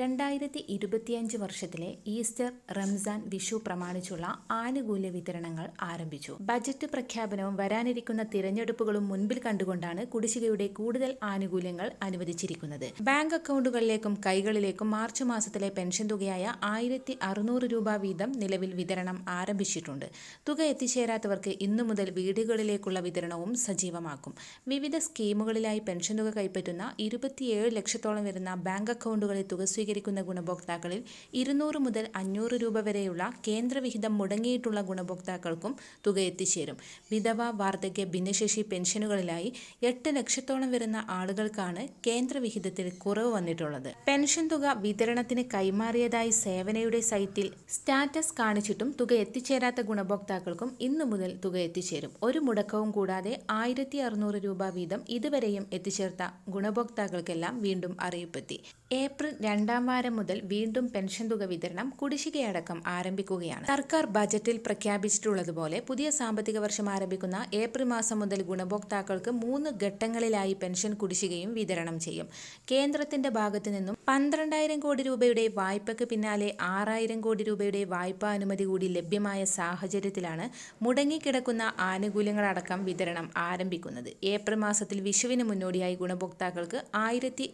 രണ്ടായിരത്തി ഇരുപത്തിയഞ്ച് വർഷത്തിലെ ഈസ്റ്റർ റംസാൻ വിഷു പ്രമാണിച്ചുള്ള ആനുകൂല്യ വിതരണങ്ങൾ ആരംഭിച്ചു. ബജറ്റ് പ്രഖ്യാപനവും വരാനിരിക്കുന്ന തിരഞ്ഞെടുപ്പുകളും മുൻപിൽ കണ്ടുകൊണ്ടാണ് കുടിശ്ശികയുടെ കൂടുതൽ ആനുകൂല്യങ്ങൾ അനുവദിച്ചിരിക്കുന്നത്. ബാങ്ക് അക്കൗണ്ടുകളിലേക്കും കൈകളിലേക്കും മാർച്ച് മാസത്തിലെ പെൻഷൻ തുകയായ ആയിരത്തി അറുന്നൂറ് രൂപ വീതം നിലവിൽ വിതരണം ആരംഭിച്ചിട്ടുണ്ട്. തുക എത്തിച്ചേരാത്തവർക്ക് ഇന്നു മുതൽ വീടുകളിലേക്കുള്ള വിതരണവും സജീവമാക്കും. വിവിധ സ്കീമുകളിലായി പെൻഷൻ തുക കൈപ്പറ്റുന്ന ഇരുപത്തിയേഴ് ലക്ഷത്തോളം വരുന്ന ബാങ്ക് അക്കൗണ്ടുകളിൽ തുക സ്വീകരിക്കുന്ന ഗുണഭോക്താക്കളിൽ ഇരുന്നൂറ് മുതൽ അഞ്ഞൂറ് രൂപ വരെയുള്ള കേന്ദ്രവിഹിതം മുടങ്ങിയിട്ടുള്ള ഗുണഭോക്താക്കൾക്കും തുക എത്തിച്ചേരും. വിധവ വാർദ്ധക്യ ഭിന്നശേഷി പെൻഷനുകളിലായി എട്ട് ലക്ഷത്തോളം വരുന്ന ആളുകൾക്കാണ് കേന്ദ്രവിഹിതത്തിൽ കുറവ് വന്നിട്ടുള്ളത്. പെൻഷൻ തുക വിതരണത്തിന് കൈമാറിയതായി സേവനയുടെ സൈറ്റിൽ സ്റ്റാറ്റസ് കാണിച്ചിട്ടും തുക എത്തിച്ചേരാത്ത ഗുണഭോക്താക്കൾക്കും ഇന്നു മുതൽ തുക എത്തിച്ചേരും. ഒരു മുടക്കവും കൂടാതെ ആയിരത്തി അറുന്നൂറ് രൂപ വീതം ഇതുവരെയും എത്തിച്ചേർത്ത ഗുണഭോക്താക്കൾക്കെല്ലാം വീണ്ടും അറിയിപ്പെത്തി ഏപ്രിൽ രണ്ടാം വാരം മുതൽ വീണ്ടും പെൻഷൻ തുക വിതരണം കുടിശ്ശികയടക്കം ആരംഭിക്കുകയാണ്. സർക്കാർ ബജറ്റിൽ പ്രഖ്യാപിച്ചിട്ടുള്ളതുപോലെ പുതിയ സാമ്പത്തിക വർഷം ആരംഭിക്കുന്ന ഏപ്രിൽ മാസം മുതൽ ഗുണഭോക്താക്കൾക്ക് മൂന്ന് ഘട്ടങ്ങളിലായി പെൻഷൻ കുടിശ്ശികയും വിതരണം ചെയ്യും. കേന്ദ്രത്തിന്റെ ഭാഗത്തു നിന്നും പന്ത്രണ്ടായിരം കോടി രൂപയുടെ വായ്പയ്ക്ക് പിന്നാലെ ആറായിരം കോടി രൂപയുടെ വായ്പാ അനുമതി കൂടി ലഭ്യമായ സാഹചര്യത്തിലാണ് മുടങ്ങിക്കിടക്കുന്ന ആനുകൂല്യങ്ങളടക്കം വിതരണം ആരംഭിക്കുന്നത്. ഏപ്രിൽ മാസത്തിൽ വിഷുവിന് മുന്നോടിയായി ഗുണഭോക്താക്കൾക്ക് ആയിരത്തി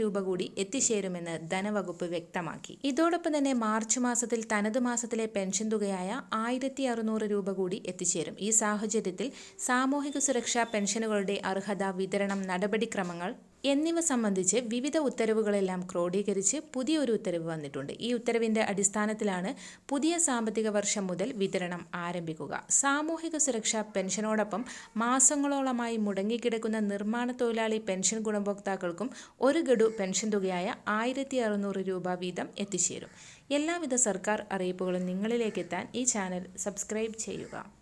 രൂപ കൂടി എത്തിച്ചേരുമെന്ന് ധനവകുപ്പ് വ്യക്തമാക്കി. ഇതോടൊപ്പം തന്നെ മാർച്ച് മാസത്തിൽ തനത് മാസത്തിലെ പെൻഷൻ തുകയായ ആയിരത്തി അറുന്നൂറ് രൂപ കൂടി എത്തിച്ചേരും. ഈ സാഹചര്യത്തിൽ സാമൂഹിക സുരക്ഷാ പെൻഷനുകളുടെ അർഹത വിതരണം നടപടിക്രമങ്ങൾ എന്നിവ സംബന്ധിച്ച് വിവിധ ഉത്തരവുകളെല്ലാം ക്രോഡീകരിച്ച് പുതിയൊരു ഉത്തരവ് വന്നിട്ടുണ്ട്. ഈ ഉത്തരവിന്റെ അടിസ്ഥാനത്തിലാണ് പുതിയ സാമ്പത്തിക വർഷം മുതൽ വിതരണം ആരംഭിക്കുക. സാമൂഹിക സുരക്ഷാ പെൻഷനോടൊപ്പം മാസങ്ങളോളമായി മുടങ്ങിക്കിടക്കുന്ന നിർമ്മാണ തൊഴിലാളി പെൻഷൻ ഗുണഭോക്താക്കൾക്കും ഒരു ഗഡു പെൻഷൻ തുകയായ ആയിരത്തി രൂപ വീതം എത്തിച്ചേരും. എല്ലാവിധ സർക്കാർ അറിയിപ്പുകളും നിങ്ങളിലേക്കെത്താൻ ഈ ചാനൽ സബ്സ്ക്രൈബ് ചെയ്യുക.